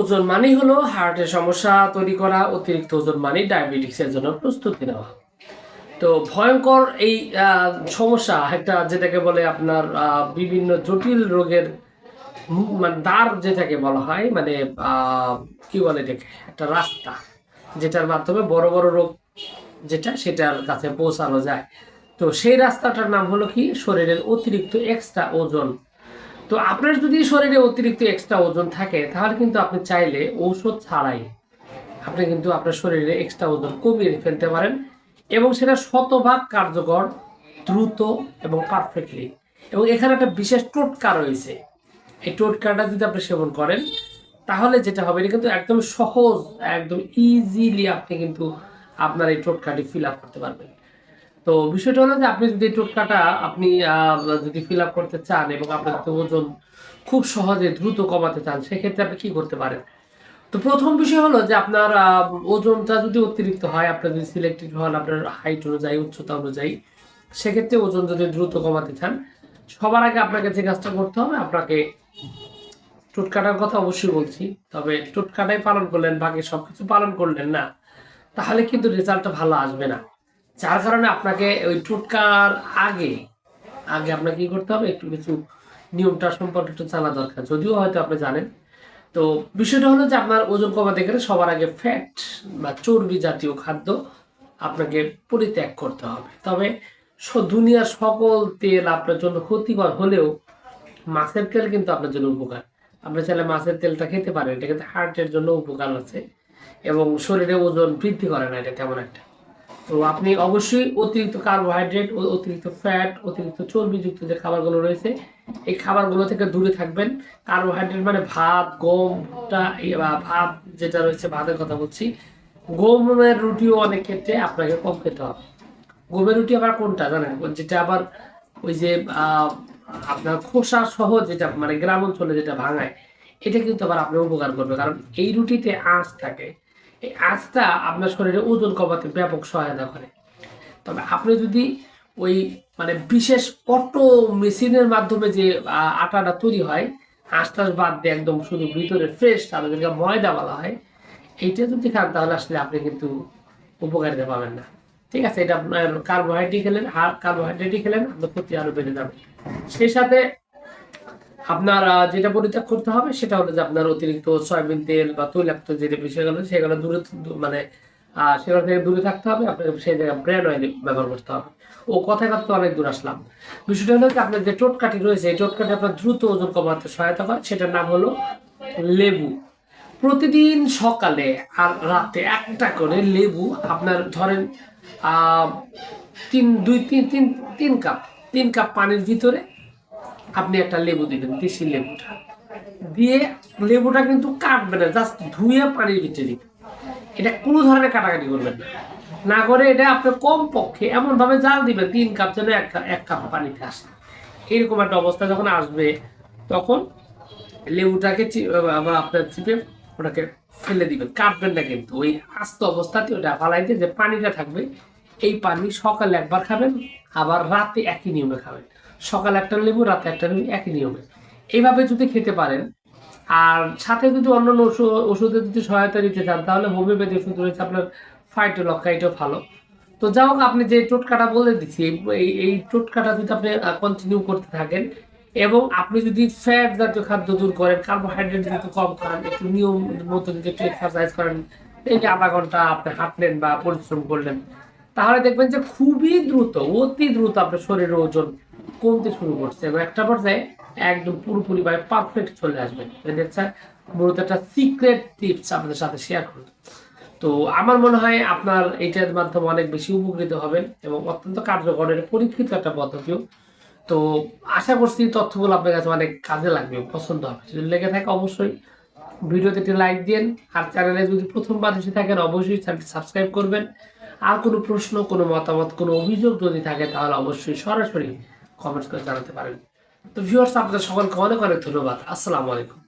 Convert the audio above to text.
ওজন মানেই হলো হার্টের সমস্যা তৈরি করা, অতিরিক্ত ওজন মানে ডায়াবেটিক্সের জন্য প্রস্তুতি নেওয়া। তো ভয়ঙ্কর এই সমস্যা একটা যেটাকে বলে আপনার বিভিন্ন জটিল রোগের মানে দ্বার যেটাকে বলা হয় মানে কি বলে এটাকে? একটা রাস্তা, যেটার মাধ্যমে বড় বড় রোগ যেটা সেটার কাছে পৌঁছানো যায়। তো সেই রাস্তাটার নাম হলো কি? শরীরের অতিরিক্ত এক্সট্রা ওজন তো আপনার যদি শরীরে অতিরিক্ত এক্সট্রা ওজন থাকে, তাহলে কিন্তু আপনি চাইলে ঔষধ ছাড়াই আপনি কিন্তু আপনার শরীরে এক্সট্রা ওজন কমিয়ে ফেলতে পারেন এবং সেটা শতভাগ কার্যকর, দ্রুত এবং পারফেক্টলি এবং এখানে একটা বিশেষ টোটকা রয়েছে। এই টোটকাটা যদি আপনি সেবন করেন, তাহলে যেটা হবে, এটা কিন্তু একদম সহজ, একদম ইজিলি আপনি কিন্তু আপনার এই টোটকাটি ফিল আপ করতে পারবেন। তো বিষয়টা হলো যে আপনি যদি টোটকাটা আপনি যদি ফিল করতে চান এবং আপনার যদি ওজন খুব সহজে দ্রুত কমাতে চান, সেক্ষেত্রে আপনি কি করতে পারেন? তো প্রথম বিষয় হলো যে আপনার ওজনটা যদি অতিরিক্ত হয় আপনার যদি সিলেক্টেড হন আপনার হাইট অনুযায়ী, উচ্চতা অনুযায়ী, সেক্ষেত্রে ওজন যদি দ্রুত কমাতে চান, সবার আগে আপনাকে যে কাজটা করতে হবে, আপনাকে টোটকাটার কথা অবশ্যই বলছি, তবে টোটকাটাই পালন করলেন, বাকি সবকিছু পালন করলেন না, তাহলে কিন্তু রেজাল্টটা ভালো আসবে না। যার কারণে আপনাকে ওই টোটকার আগে আগে আপনাকে কি করতে হবে? একটু কিছু নিয়মটা সম্পর্কে একটু জানা দরকার। যদিও হয়তো আপনি জানেন। তো বিষয়টা হলো যে আপনার ওজন কমাতে গেলে সবার আগে ফ্যাট বা চর্বি জাতীয় খাদ্য আপনাকে পরিত্যাগ করতে হবে। তবে দুনিয়ার সকল তেল আপনার জন্য ক্ষতিকর হলেও মাছের তেল কিন্তু আপনার জন্য উপকার। আপনি চাইলে মাছের তেলটা খেতে পারেন, এটা কিন্তু হার্টের জন্য উপকার আছে এবং শরীরে ওজন বৃদ্ধি করে না, এটা তেমন একটা। তো আপনি অবশ্যই অতিরিক্ত কার্বোহাইড্রেট ও অতিরিক্ত ফ্যাট অতিরিক্ত চর্বিযুক্ত যে খাবারগুলো রয়েছে, এই খাবারগুলো থেকে দূরে থাকবেন। কার্বোহাইড্রেট মানে ভাত গম ভুট্টা বা ভাত যেটা রয়েছে, ভাতের কথা বলছি। গমের রুটিও অনেক ক্ষেত্রে আপনাকে কম খেতে হবে। গমের রুটি আবার কোনটা জানেন? যেটা আবার ওই যে আপনার খোসা সহ যেটা মানে গ্রাম অঞ্চলে যেটা ভাঙায়, এটা কিন্তু আবার আপনার উপকার করবে কারণ এই রুটিতে আঁশ থাকে। এই আঁশটা আপনার শরীরে ওজন কমাতে ব্যাপক সহায়তা করে। তবে আপনি যদি ওই মানে বিশেষ অটো মেশিনের মাধ্যমে যে আটাটা তৈরি হয় আঁশ টাশ বাদ দিয়ে একদম শুধু ভিতরে ফ্রেশ তাদেরকে ময়দা বলা হয়, এইটা যদি খান তাহলে আসলে আপনি কিন্তু উপকারিতা পাবেন না। ঠিক আছে, এটা আপনার কার্বোহাইড্রেট খেলেন কার্বোহাইড্রেটই খেলেন, আপনার ক্ষতি আরও বেড়ে যাবে। সেই সাথে আপনার যেটা পরিত্যাগ করতে হবে সেটা হলো যে আপনার অতিরিক্ত সয়াবিন তেল বা তৈলাক্ত যে বিষয়গুলো সেগুলো দূরে মানে সেগুলো থেকে দূরে থাকতে হবে। আপনাকে সেই জায়গায় ব্র্যান্ড অয়েল ব্যবহার করতে হবে। ও কথায় কথা অনেক দূর আসলাম। বিষয়টা হলো যে আপনার যে টোটকাটি রয়েছে, এই টোটকাটি আপনার দ্রুত ওজন কমাতে সহায়তা করে। সেটার নাম হলো লেবু। প্রতিদিন সকালে আর রাতে একটা করে লেবু আপনার ধরেন তিন, দুই, তিন তিন তিন কাপ তিন কাপ পানির ভিতরে আপনি একটা লেবু দিবেন দেশি লেবুটা দিয়ে লেবুটা কিন্তু কাটবেন না জাস্ট ধুয়ে পানির ভিতরে দিবেন। এটা কোনো ধরনের কাটাকাটি করবেন না। না করে এটা আপনি কম পক্ষে এমন ভাবে জাল দিবেন, তিন কাপ যেন এক কাপ এক কাপ পানিতে আসে। এরকম একটা অবস্থা যখন আসবে, তখন লেবুটাকে আপনার চিপে ওটাকে ফেলে দিবেন। কাটবেন না কিন্তু। ওই আস্ত অবস্থাতে ওটা ফালাইতে যে পানিটা থাকবে, এই পানি সকালে একবার খাবেন, আবার রাতে একই নিয়মে খাবেন। সকালে একটা লেবু, রাতে একটা একই নিয়মে। এইভাবে যদি খেতে পারেন, আর সাথে যদি ওষুধ ওষুধের যদি সহায়তা নিতে চান, তাহলে হোমিওপ্যাথি ওষুধ রয়েছে আপনার ফাইটোলক্কা এটাও ভালো। তো যা হোক, আপনি যে টোটকাটা বলে দিচ্ছি, এই- এই টোটকাটা যদি আপনি কন্টিনিউ করতে থাকেন, এবং আপনি যদি ফ্যাট জাতীয় খাদ্য দূর করেন কার্বোহাইড্রেট যদি কম খান, একটু নিয়ম মতো যদি একটু এক্সারসাইজ করেন, এই আধা ঘণ্টা আপনি হাঁটলেন বা পরিশ্রম করলেন, তাহলে দেখবেন যে খুবই দ্রুত, অতি দ্রুত আপনার শরীরের ওজন কমতে শুরু করছে এবং একটা পর্যায়ে একদম পুরোপুরি ভাবে পারফেক্ট চলে আসবে। মূলত একটা সিক্রেট টিপস আপনাদের সাথে শেয়ার করুন। তো আমার মনে হয় আপনার এইটার মাধ্যমে অনেক বেশি উপকৃত হবেন এবং অত্যন্ত কার্যকর এটা পরীক্ষিত একটা পদ্ধতিও। তো আশা করছি তথ্যগুলো আপনার কাছে অনেক কাজে লাগবে পছন্দ হবে। যদি লেগে থাকে অবশ্যই ভিডিওতে একটি লাইক দিন আর চ্যানেলে যদি প্রথমবার এসে থাকেন, অবশ্যই চ্যানেলটি সাবস্ক্রাইব করবেন। আর কোনো প্রশ্ন, কোনো মতামত, কোনো অভিযোগ যদি থাকে, তাহলে অবশ্যই সরাসরি কমেন্টস করে জানাতে পারেন। তো ভিউয়ার্স আপনাদের সকলকে অনেক অনেক ধন্যবাদ। আসসালামু আলাইকুম।